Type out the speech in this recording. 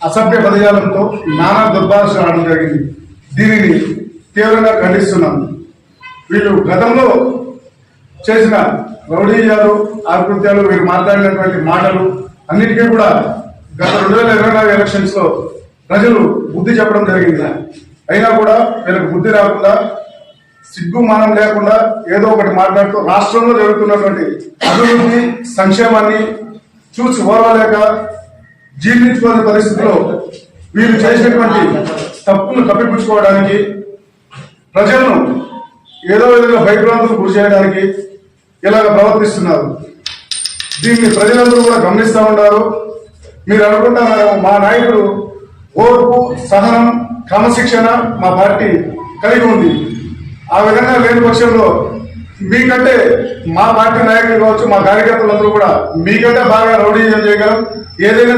అసభ్య పదజాలంతో నానా దుర్భాష ఆడడం జరిగింది. దీనిని తీవ్రంగా ఖండిస్తున్నాం. వీళ్ళు గతంలో చేసిన రౌడీయాలు ఆకృత్యాలు వీరు మాట్లాడినటువంటి మాటలు అన్నిటికీ కూడా గత రెండు వేల ఇరవై నాలుగు ఎలక్షన్స్లో ప్రజలు బుద్ధి చెప్పడం జరిగింది. అయినా కూడా వీళ్ళకి బుద్ధి రాకుండా సిగ్గు మానం లేకుండా ఏదో ఒకటి మాట్లాడుతూ రాష్ట్రంలో జరుగుతున్నటువంటి అభివృద్ధి సంక్షేమాన్ని చూసి ఓర్వలేక జీర్ణించుకోని పరిస్థితిలో వీరు చేసినటువంటి తప్పును కప్పిపుచ్చుకోవడానికి ప్రజలను ఏదో విధంగా భయభ్రాంతులకు గురి చేయడానికి ఇలాగ ప్రవర్తిస్తున్నారు. దీన్ని ప్రజలందరూ కూడా గమనిస్తూ ఉన్నారు. మీరు అనుకుంటున్నారు మా నాయకుడు ఓర్పు సహనం క్రమశిక్షణ మా పార్టీ కలిగి ఉంది. ఆ విధంగా లేని పక్షంలో మీకంటే మా పార్టీ నాయకులు కావచ్చు మా కార్యకర్తలందరూ కూడా మీకంటే బాగా రౌడీ చేయగలం. ఏదైనా